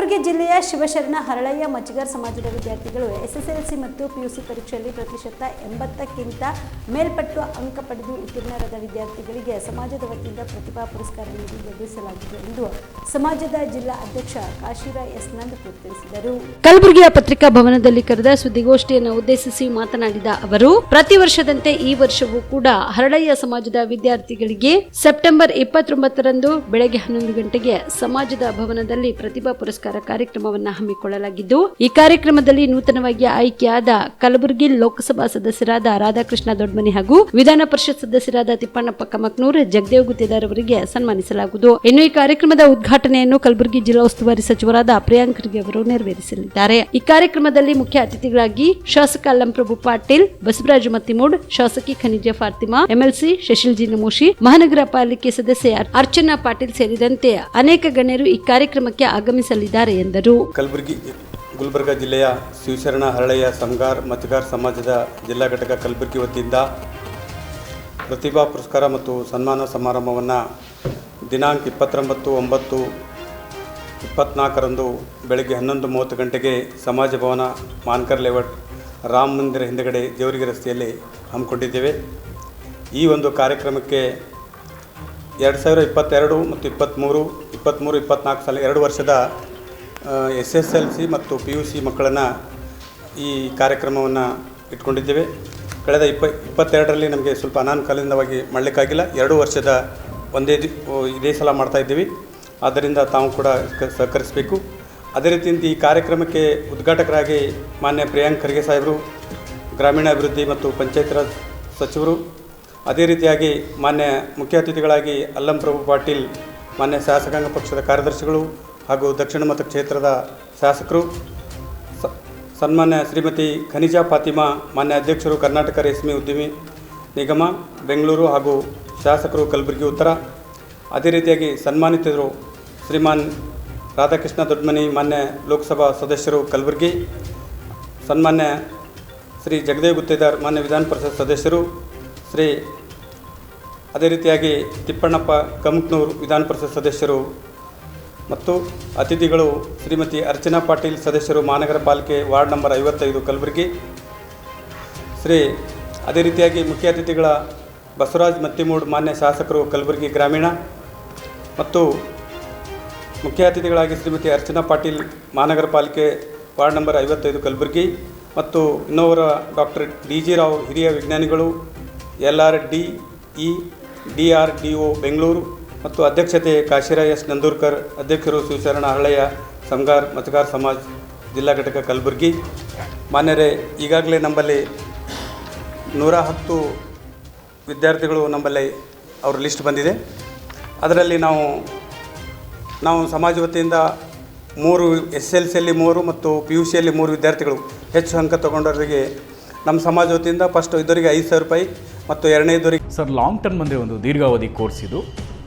ಕಲಬುರಗಿ ಜಿಲ್ಲೆಯ ಶಿವಶರಣ ಹರಳಯ್ಯ ಮಜ್ಗರ್ ಸಮಾಜದ ವಿದ್ಯಾರ್ಥಿಗಳು ಎಸ್ಎಸ್ಎಲ್ಸಿ ಮತ್ತು ಪಿಯುಸಿ ಪರೀಕ್ಷೆಯಲ್ಲಿ ಪ್ರತಿಶತ ಎಂಬತ್ತಕ್ಕಿಂತ ಮೇಲ್ಪಟ್ಟು ಅಂಕ ಪಡೆದು ಉತ್ತೀರ್ಣರಾದ ವಿದ್ಯಾರ್ಥಿಗಳಿಗೆ ಸಮಾಜದ ವತಿಯಿಂದ ಪ್ರತಿಭಾ ಪುರಸ್ಕಾರ ನೀಡಿ ಗೌರವಿಸಲಾಗಿದೆ ಎಂದು ಸಮಾಜದ ಜಿಲ್ಲಾ ಅಧ್ಯಕ್ಷ ಕಾಶೀರ ಎಸ್. ನಂದಪುರ್ ತಿಳಿಸಿದರು. ಕಲಬುರಗಿಯ ಪತ್ರಿಕಾ ಭವನದಲ್ಲಿ ಕರೆದ ಸುದ್ದಿಗೋಷ್ಠಿಯನ್ನು ಉದ್ದೇಶಿಸಿ ಮಾತನಾಡಿದ ಅವರು, ಪ್ರತಿ ವರ್ಷದಂತೆ ಈ ವರ್ಷವೂ ಕೂಡ ಹರಳಯ್ಯ ಸಮಾಜದ ವಿದ್ಯಾರ್ಥಿಗಳಿಗೆ ಸೆಪ್ಟೆಂಬರ್ ಇಪ್ಪತ್ತೊಂಬತ್ತರಂದು ಬೆಳಗ್ಗೆ ಹನ್ನೊಂದು ಗಂಟೆಗೆ ಸಮಾಜದ ಭವನದಲ್ಲಿ ಪ್ರತಿಭಾ ಪುರಸ್ಕಾರ ಕಾರ್ಯಕ್ರಮವನ್ನು ಹಮ್ಮಿಕೊಳ್ಳಲಾಗಿದ್ದು, ಈ ಕಾರ್ಯಕ್ರಮದಲ್ಲಿ ನೂತನವಾಗಿ ಆಯ್ಕೆಯಾದ ಕಲಬುರಗಿ ಲೋಕಸಭಾ ಸದಸ್ಯರಾದ ರಾಧಾಕೃಷ್ಣ ದೊಡ್ಮನಿ ಹಾಗೂ ವಿಧಾನ ಪರಿಷತ್ ಸದಸ್ಯರಾದ ತಿಪ್ಪಣ್ಣಪ್ಪ ಕಮಕ್ನೂರ್, ಜಗದೇವ್ ಗುತ್ತೇದಾರ್ ಅವರಿಗೆ ಸನ್ಮಾನಿಸಲಾಗುವುದು. ಇನ್ನು ಈ ಕಾರ್ಯಕ್ರಮದ ಉದ್ಘಾಟನೆಯನ್ನು ಕಲಬುರಗಿ ಜಿಲ್ಲಾ ಉಸ್ತುವಾರಿ ಸಚಿವರಾದ ಪ್ರಿಯಾಂಕ್ ಖರ್ಗೆ ಅವರು ನೆರವೇರಿಸಲಿದ್ದಾರೆ. ಈ ಕಾರ್ಯಕ್ರಮದಲ್ಲಿ ಮುಖ್ಯ ಅತಿಥಿಗಳಾಗಿ ಶಾಸಕ ಅಲ್ಲಂಪ್ರಭು ಪಾಟೀಲ್, ಬಸವರಾಜ ಮತ್ತಿಮೂಡ್, ಶಾಸಕಿ ಖನಿಜ ಫಾತಿಮಾ, ಎಂಎಲ್ಸಿ ಶಶಿಲ್ ಜಿ ನಮೋಶಿ, ಮಹಾನಗರ ಪಾಲಿಕೆ ಸದಸ್ಯ ಅರ್ಚನಾ ಪಾಟೀಲ್ ಸೇರಿದಂತೆ ಅನೇಕ ಗಣ್ಯರು ಈ ಕಾರ್ಯಕ್ರಮಕ್ಕೆ ಆಗಮಿಸಲಿದ್ದಾರೆ. ಎಂದರು. ಕಲಬುರಗಿ, ಗುಲ್ಬರ್ಗ ಜಿಲ್ಲೆಯ ಶಿವಶರಣ ಹರಳೆಯ ಸಂಗಾರ್ ಮತಗಾರ್ ಸಮಾಜದ ಜಿಲ್ಲಾ ಘಟಕ ಕಲಬುರಗಿ ವತಿಯಿಂದ ಪ್ರತಿಭಾ ಪುರಸ್ಕಾರ ಮತ್ತು ಸನ್ಮಾನ ಸಮಾರಂಭವನ್ನು ದಿನಾಂಕ ಇಪ್ಪತ್ತೊಂಬತ್ತು, ಒಂಬತ್ತು, ಇಪ್ಪತ್ನಾಲ್ಕರಂದು ಬೆಳಗ್ಗೆ ಹನ್ನೊಂದು ಮೂವತ್ತು ಗಂಟೆಗೆ ಸಮಾಜ ಭವನ ಮಾನ್ಕರ್ ಲೇಔಟ್ ರಾಮ ಮಂದಿರ ಹಿಂದಗಡೆ ದೇವರಿಗೆ ರಸ್ತೆಯಲ್ಲಿ ಹಮ್ಮಿಕೊಂಡಿದ್ದೇವೆ. ಈ ಒಂದು ಕಾರ್ಯಕ್ರಮಕ್ಕೆ ಎರಡು ಸಾವಿರ ಇಪ್ಪತ್ತೆರಡು ಮತ್ತು ಇಪ್ಪತ್ತ್ಮೂರು ಇಪ್ಪತ್ತ್ಮೂರು ಇಪ್ಪತ್ತ್ನಾಲ್ಕು ಸಾಲ ಎರಡು ವರ್ಷದ ಎಸ್ ಎಸ್ ಎಲ್ ಸಿ ಮತ್ತು ಪಿ ಯು ಸಿ ಮಕ್ಕಳನ್ನು ಈ ಕಾರ್ಯಕ್ರಮವನ್ನು ಇಟ್ಕೊಂಡಿದ್ದೇವೆ. ಕಳೆದ ಇಪ್ಪ, ಇಪ್ಪತ್ತೆರಡರಲ್ಲಿ ನಮಗೆ ಸ್ವಲ್ಪ ಅನಾನುಕಾಲೀನವಾಗಿ ಮಾಡಲಿಕ್ಕಾಗಿಲ್ಲ. ಎರಡು ವರ್ಷದ ಒಂದೇ ಇದೇ ಸಲ ಮಾಡ್ತಾ ಇದ್ದೀವಿ. ಆದ್ದರಿಂದ ತಾವು ಕೂಡ ಸಹಕರಿಸಬೇಕು. ಅದೇ ರೀತಿಯಿಂದ ಈ ಕಾರ್ಯಕ್ರಮಕ್ಕೆ ಉದ್ಘಾಟಕರಾಗಿ ಮಾನ್ಯ ಪ್ರಿಯಾಂಕ್ ಖರ್ಗೆ ಸಾಹೇಬರು, ಗ್ರಾಮೀಣಾಭಿವೃದ್ಧಿ ಮತ್ತು ಪಂಚಾಯತ್ ರಾಜ್ ಸಚಿವರು, ಅದೇ ರೀತಿಯಾಗಿ ಮಾನ್ಯ ಮುಖ್ಯ ಅತಿಥಿಗಳಾಗಿ ಅಲ್ಲಂಪ್ರಭು ಪಾಟೀಲ್, ಮಾನ್ಯ ಶಾಸಕಾಂಗ ಪಕ್ಷದ ಕಾರ್ಯದರ್ಶಿಗಳು ಹಾಗೂ ದಕ್ಷಿಣ ಮತಕ್ಷೇತ್ರದ ಶಾಸಕರು ಸನ್ಮಾನ್ಯ ಶ್ರೀಮತಿ ಖನಿಜಾ ಫಾತಿಮಾ, ಮಾನ್ಯ ಅಧ್ಯಕ್ಷರು ಕರ್ನಾಟಕ ರೇಷ್ಮೆ ಉದ್ಯಮಿ ನಿಗಮ, ಬೆಂಗಳೂರು ಹಾಗೂ ಶಾಸಕರು ಕಲಬುರಗಿ ಉತ್ತರ. ಅದೇ ರೀತಿಯಾಗಿ ಸನ್ಮಾನಿತರು ಶ್ರೀಮಾನ್ ರಾಧಾಕೃಷ್ಣ ದೊಡ್ಡಮನಿ ಮಾನ್ಯ ಲೋಕಸಭಾ ಸದಸ್ಯರು ಕಲಬುರಗಿ, ಸನ್ಮಾನ್ಯ ಶ್ರೀ ಜಗದೇವ್ ಗುತ್ತೇದಾರ್, ಮಾನ್ಯ ವಿಧಾನ ಪರಿಷತ್ ಸದಸ್ಯರು ಶ್ರೀ, ಅದೇ ರೀತಿಯಾಗಿ ತಿಪ್ಪಣ್ಣಪ್ಪ ಕಮಕ್ನೂರು ವಿಧಾನ ಪರಿಷತ್ ಸದಸ್ಯರು ಮತ್ತು ಅತಿಥಿಗಳು ಶ್ರೀಮತಿ ಅರ್ಚನಾ ಪಾಟೀಲ್ ಸದಸ್ಯರು ಮಹಾನಗರ ಪಾಲಿಕೆ ವಾರ್ಡ್ ನಂಬರ್ ಐವತ್ತೈದು ಕಲಬುರಗಿ. ಶ್ರೀ ಅದೇ ರೀತಿಯಾಗಿ ಮುಖ್ಯ ಅತಿಥಿಗಳ ಬಸವರಾಜ್ ಮತ್ತಿಮೂಡ್ ಮಾನ್ಯ ಶಾಸಕರು ಕಲಬುರಗಿ ಗ್ರಾಮೀಣ ಮತ್ತು ಮುಖ್ಯ ಅತಿಥಿಗಳಾಗಿ ಶ್ರೀಮತಿ ಅರ್ಚನಾ ಪಾಟೀಲ್ ಮಹಾನಗರ ಪಾಲಿಕೆ ವಾರ್ಡ್ ನಂಬರ್ ಐವತ್ತೈದು ಕಲಬುರಗಿ ಮತ್ತು ಇನ್ನೋವರ ಡಾಕ್ಟರ್ ಡಿ ಜಿ ರಾವ್ ಹಿರಿಯ ವಿಜ್ಞಾನಿಗಳು, L R D E, D R D O Bengaluru ಮತ್ತು ಅಧ್ಯಕ್ಷತೆ ಕಾಶಿರ ಎಸ್ ನಂದೂರ್ಕರ್, ಅಧ್ಯಕ್ಷರು ಶಿವಶರಣ ಹಳೆಯ ಸಂಗಾರ್, ಮತಗಾರ್ ಸಮಾಜ್, ಜಿಲ್ಲಾ ಘಟಕ ಕಲಬುರಗಿ. ಮಾನ್ಯರೇ, ಈಗಾಗಲೇ ನಮ್ಮಲ್ಲಿ ನೂರ ಹತ್ತು ವಿದ್ಯಾರ್ಥಿಗಳು ನಮ್ಮಲ್ಲಿ ಅವ್ರ ಲಿಸ್ಟ್ ಬಂದಿದೆ. ಅದರಲ್ಲಿ ನಾವು ನಾವು ಸಮಾಜ ವತಿಯಿಂದ ಮೂರು ಎಸ್ ಎಲ್ ಸಿಯಲ್ಲಿ ಮೂರು ಮತ್ತು ಪಿ ಯು ಸಿಯಲ್ಲಿ ಮೂರು ವಿದ್ಯಾರ್ಥಿಗಳು ಹೆಚ್ಚು ಅಂಕ ತಗೊಂಡವರಿಗೆ ನಮ್ಮ ಸಮಾಜ ವತಿಯಿಂದ ಫಸ್ಟ್ ಇದ್ದವರಿಗೆ ಐದು ಸಾವಿರ ರೂಪಾಯಿ ಮತ್ತು ಎರಡನೇದವರಿಗೆ ಸರ್ ಲಾಂಗ್ ಟರ್ಮ್ ಅಂದರೆ ಒಂದು ದೀರ್ಘಾವಧಿ ಕೋರ್ಸ್ ಇದು.